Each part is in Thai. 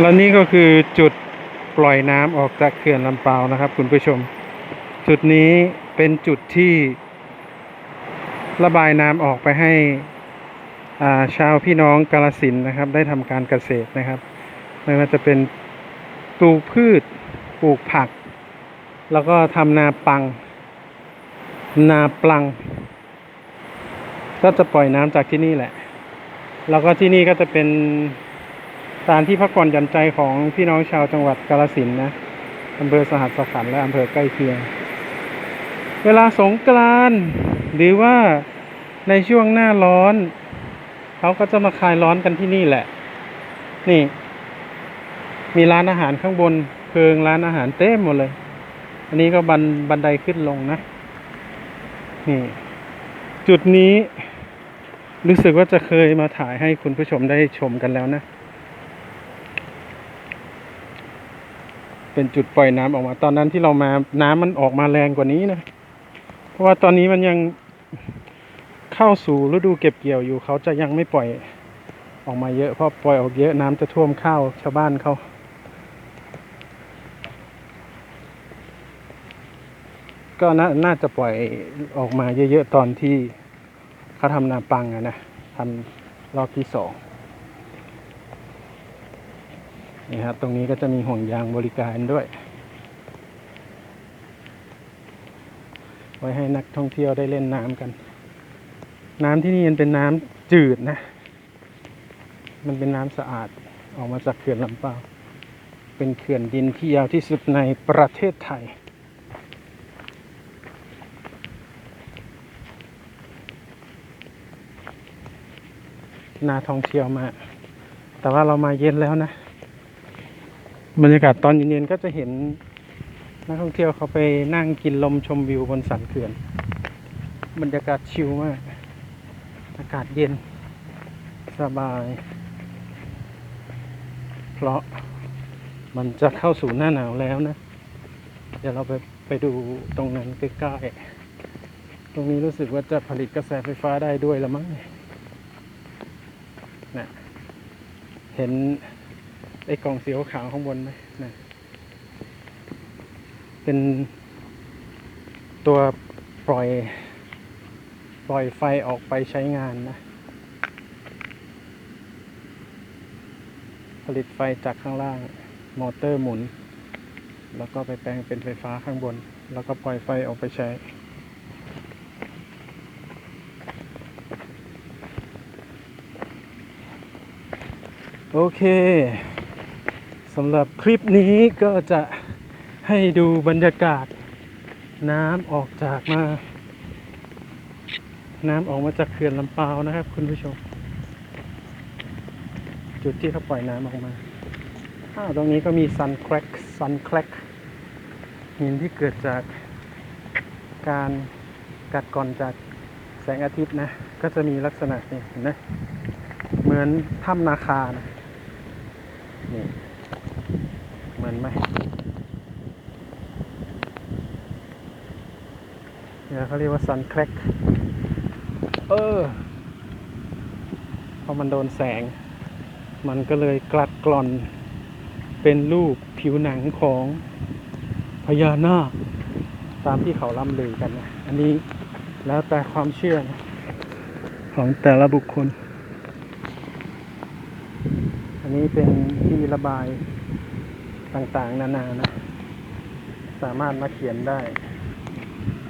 และนี่ก็คือจุดปล่อยน้ำออกจากเขื่อนลำปานะครับ คุณผู้ชม จุดนี้เป็นจุดที่ ระบายน้ำออกไปให้อ่าชาวพี่น้องกาลสินนะครับ ได้ทำการเกษตรนะครับ ไม่ว่าจะเป็นปลูกพืชปลูกผัก แล้วก็ทำนาปัง นาปลัง ก็จะปล่อยน้ำจากที่นี่แหละ แล้วก็ที่นี่ก็จะเป็น สถานที่พักผ่อนหย่อนใจของพี่น้องชาวจังหวัดกาฬสินนะอำเภอสหัสขันและอำเภอใกล้เคียง เวลาสงกรานต์หรือว่าในช่วงหน้าร้อน เขาก็จะมาคลายร้อนกันที่นี่แหละ นี่ มีร้านอาหารข้างบน เพิงร้านอาหารเต็มหมดเลย อันนี้ก็บันบันไดขึ้นลงนะ นี่ จุดนี้รู้สึกว่าจะเคยมาถ่ายให้คุณผู้ชมได้ชมกันแล้วนะ เป็นจุดปล่อยน้ำออกมา ตอนนั้นที่เรามาน้ำมันออกมาแรงกว่านี้นะ เพราะว่าตอนนี้มันยังเข้าสู่ฤดูเก็บเกี่ยวอยู่เขาจะยังไม่ปล่อยออกมาเยอะเพราะปล่อยออกเยอะน้ำจะท่วมข้าวชาวบ้านเขาก็น่าน่าจะปล่อยออกมาเยอะๆตอนที่เขาทำนาปังอะนะทำรอบที่สอง นี่ครับ ตรงนี้ก็จะมีห่วงยางบริการด้วย ไว้ให้นักท่องเที่ยวได้เล่นน้ำกัน น้ำที่นี่มันเป็นน้ำจืดนะ มันเป็นน้ำสะอาดออกมาจากเขื่อนลำปาเป็นเขื่อนดินที่ยาวที่สุดในประเทศไทยน่าท่องเที่ยวมาก แต่ว่าเรามาเย็นแล้วนะ บรรยากาศตอนเย็นๆก็จะเห็นนักท่องเที่ยวเขาไปนั่งกินลมชมวิวบนสันเขื่อน บรรยากาศชิลมาก อากาศเย็น สบาย เพราะมันจะเข้าสู่หน้าหนาวแล้วนะ เดี๋ยวเราไปไปดูตรงนั้นใกล้ๆ ตรงนี้รู้สึกว่าจะผลิตกระแสไฟฟ้าได้ด้วยละมั้งเนี่ยนะเห็น ไอ้กล่องสีขาวข้างบนไหมนะเป็นตัวปล่อย ปล่อยไฟออกไปใช้งานนะ ผลิตไฟจากข้างล่าง มอเตอร์หมุน แล้วก็ไปแปลงเป็นไฟฟ้าข้างบน แล้วก็ปล่อยไฟออกไปใช้โอเค สำหรับคลิปนี้ก็จะให้ดูบรรยากาศ น้ำออกจากมา น้ำออกมาจากเขื่อนลำปาวนะครับ คุณผู้ชม จุดที่เขาปล่อยน้ำออกมาอ้าวตรงนี้ก็มีซันแครกซันแครกหินที่เกิดจากการกัดกร่อนจากแสงอาทิตย์นะ ก็จะมีลักษณะนี่เห็นไหมเหมือนถ้ำนาคานะนี่ มือนไหมเนี่ยเขาเรียกว่าซันแครกเออพอมันโดนแสง มันก็เลยกลัดกร่อนเป็นรูปผิวหนังของพญานาคตามที่เขาล่ำลือกันนะ อันนี้แล้วแต่ความเชื่อนะของแต่ละบุคคล อันนี้เป็นที่ระบาย ต่างๆ นานานะ สามารถมาเขียนได้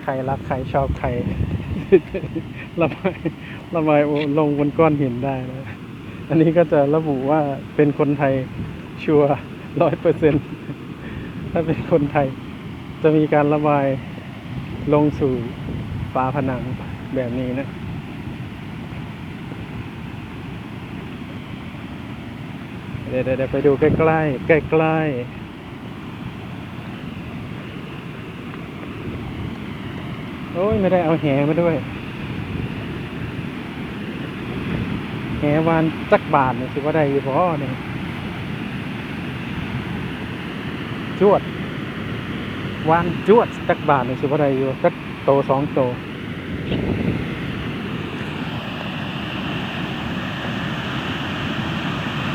ใครรักใครชอบใคร ระบายระบายลงบนก้อนหินได้นะ อันนี้ก็จะระบุว่าเป็นคนไทยชัวร้อยเปอร์เซ็นถ้าเป็นคนไทย จะมีการระบายลงสู่ฝาผนังแบบนี้นะ เดี๋ยวเดี๋ยวเดี๋ยวไปดูใกล้ๆใกล้ๆโอ้ยไม่ได้เอาแหมาด้วย แหวานจักบาทเนี่ยสิว่าได้อยู่พอเนี่ยจวดวานจวดจักบาทเนี่ยสิว่าได้อยู่จักโตสองโต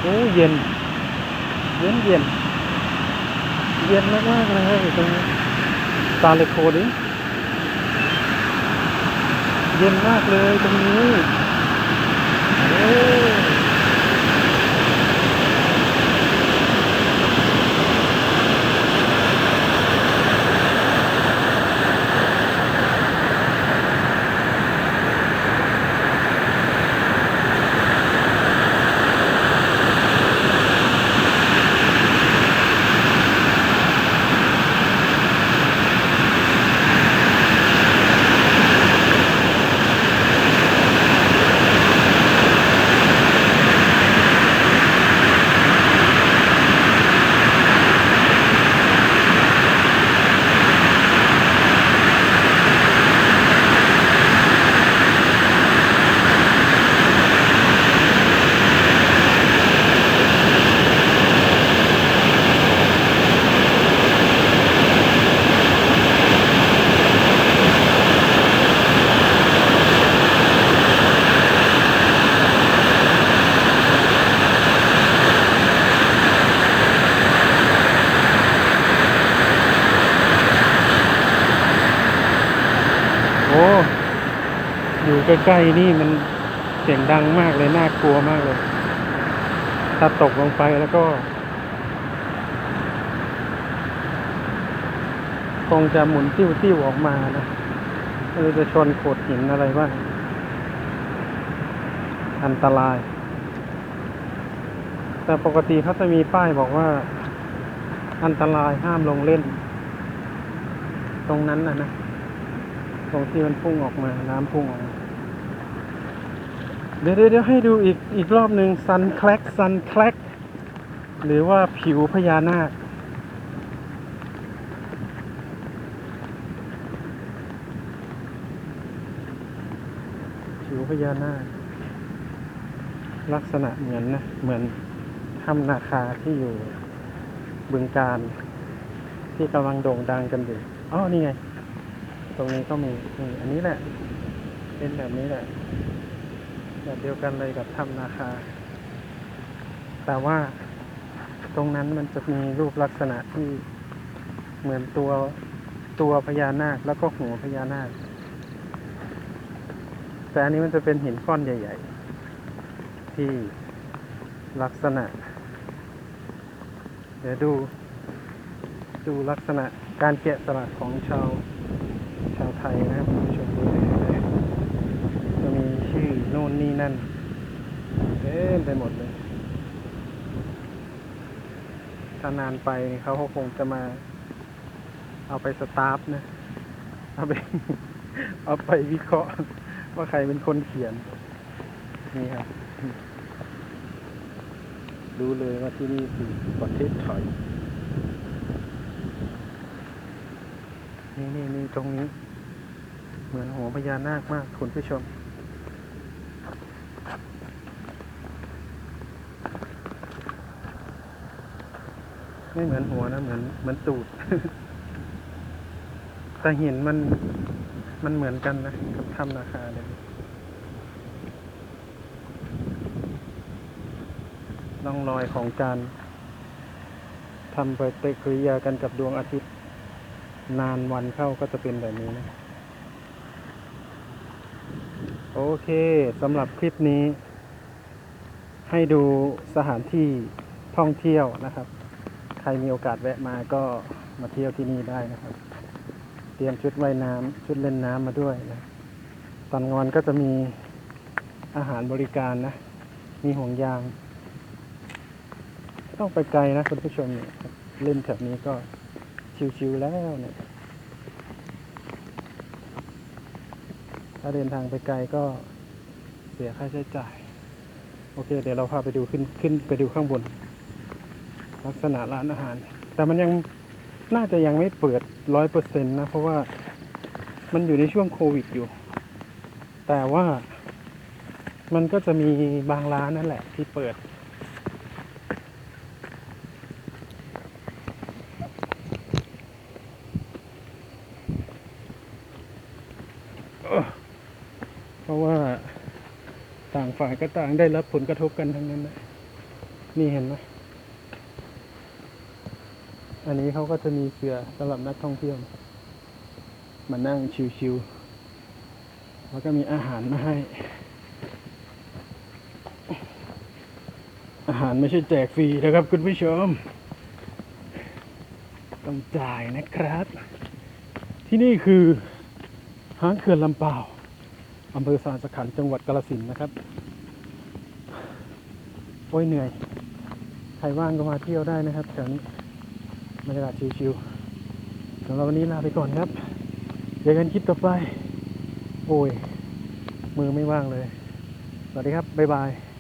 โอ้เย็น เย็นเย็น เย็นมากๆเลยตรงนี้ตาเลโคดิเย็นมากเลยตรงนี้โอ้โอยู่ใกล้ๆนี่มันเสียงดังมากเลย น่ากลัวมากเลย ถ้าตกลงไปแล้วก็ คงจะหมุนติ้วๆออกมานะไม่รู้จะชนโขดหินอะไรบ้าง อันตราย แต่ปกติเขาจะมีป้ายบอกว่า อันตรายห้ามลงเล่น ตรงนั้นนะนะ ตรงที่มันพุ่งออกมา น้ำพุ่งออกมาเดี๋ยวเดี๋ยวเดี๋ยวให้ดูอีกอีกรอบหนึ่งซันแคลกซันแคลกหรือว่าผิวพญานาคผิวพญานาค ลักษณะเหมือนนะ เหมือนถ้ำนาคาที่อยู่บึงการ ที่กำลังโด่งดังกันอยู่อ๋อนี่ไง ตรงนี้ก็มีนี่อันนี้แหละ เป็นแบบนี้แหละ แบบเดียวกันเลยกับถ้ำนาคา แต่ว่าตรงนั้นมันจะมีรูปลักษณะที่เหมือนตัวตัวพญานาคแล้วก็หัวพญานาค แต่อันนี้มันจะเป็นหินก้อนใหญ่ ๆ ที่ลักษณะ เดี๋ยวดู ดูลักษณะการแกะสลักของชาว ชาวไทยนะครับคุณผู้ชมดูเลยจะมีชื่อโน่นนี่นั่นเต็มไปหมดเลย ถ้านานไปเขาคงจะมา เอาไปสตาร์ฟนะ เอาไป เอาไปวิเคราะห์ว่าใครเป็นคนเขียน นี่ครับ รู้เลยว่าที่นี่คือประเทศไทย นี่นี่นี่ตรงนี้ เหมือนหัวพญานาคมากคุณผู้ชม ไม่เหมือนหัวนะ เหมือนเหมือนตูด แต่หินมันมันเหมือนกันนะกับถ้ำนาคาเลยร่องรอยของการทำปฏิกิริยากันกับดวงอาทิตย์ นานวันเข้าก็จะเป็นแบบนี้นะ โอเคสำหรับคลิปนี้ ให้ดูสถานที่ท่องเที่ยวนะครับ ใครมีโอกาสแวะมาก็มาเที่ยวที่นี่ได้นะครับ เตรียมชุดว่ายน้ำชุดเล่นน้ำมาด้วยนะ ตอนงวันก็จะมีอาหารบริการนะ มีห่วงยาง ต้องไปไกลนะคุณผู้ชมเนี่ยเล่นแถบนี้ก็ ชิวๆแล้วเนี่ยถ้าเดินทางไปไกลก็เสียค่าใช้จ่าย โอเค เดี๋ยวเราพาไปดูขึ้นขึ้นไปดูข้างบน ลักษณะร้านอาหาร แต่มันยังน่าจะยังไม่เปิดร้อยเปอร์เซ็นต์นะ เพราะว่ามันอยู่ในช่วงโควิดอยู่ แต่ว่ามันก็จะมีบางร้านนั่นแหละที่เปิด เพราะว่าต่างฝ่ายก็ต่างได้รับผลกระทบกันทั้งนั้นนะนี่เห็นไหมอันนี้เขาก็จะมีเสือสำหรับนักท่องเที่ยว มานั่งชิวๆแล้วก็มีอาหารมาให้ อาหารไม่ใช่แจกฟรีนะครับคุณผู้ชม ต้องจ่ายนะครับ ที่นี่คือห้างเขื่อนลำเปาว อำเภอสานสขันจังหวัดกาลสินนะครับ โอ้ยเหนื่อย ใครว่างก็มาเที่ยวได้นะครับแถวนี้บรรยากาศชิวๆสำหรับวันนี้ลาไปก่อนครับเจอกันคลิปต่อไป โอ้ย มือไม่ว่างเลย สวัสดีครับ บ๊ายบาย